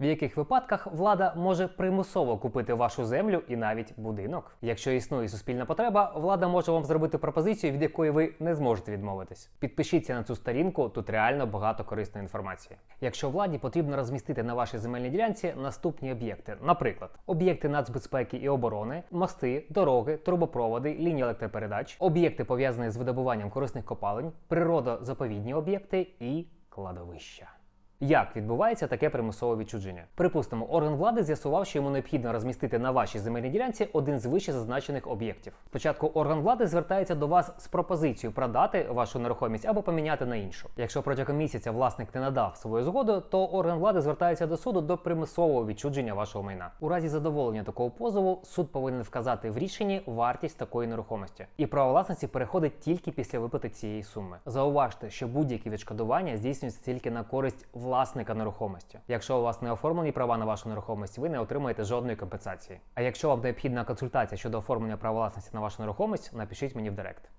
В яких випадках влада може примусово купити вашу землю і навіть будинок? Якщо існує суспільна потреба, влада може вам зробити пропозицію, від якої ви не зможете відмовитись. Підпишіться на цю сторінку, тут реально багато корисної інформації. Якщо владі потрібно розмістити на вашій земельній ділянці наступні об'єкти, наприклад, об'єкти нацбезпеки і оборони, мости, дороги, трубопроводи, лінії електропередач, об'єкти пов'язані з видобуванням корисних копалень, природозаповідні об'єкти і кладовища. Як відбувається таке примусове відчуження? Припустимо, орган влади з'ясував, що йому необхідно розмістити на вашій земельній ділянці один з вище зазначених об'єктів. Спочатку орган влади звертається до вас з пропозицією продати вашу нерухомість або поміняти на іншу. Якщо протягом місяця власник не надав свою згоду, то орган влади звертається до суду до примусового відчудження вашого майна. У разі задоволення такого позову суд повинен вказати в рішенні вартість такої нерухомості, і право власності переходить тільки після виплати цієї суми. Зауважте, що будь-які відшкодування здійснюються тільки на користь власника нерухомості. Якщо у вас не оформлені права на вашу нерухомість, ви не отримаєте жодної компенсації. А якщо вам необхідна консультація щодо оформлення права власності на вашу нерухомість, напишіть мені в директ.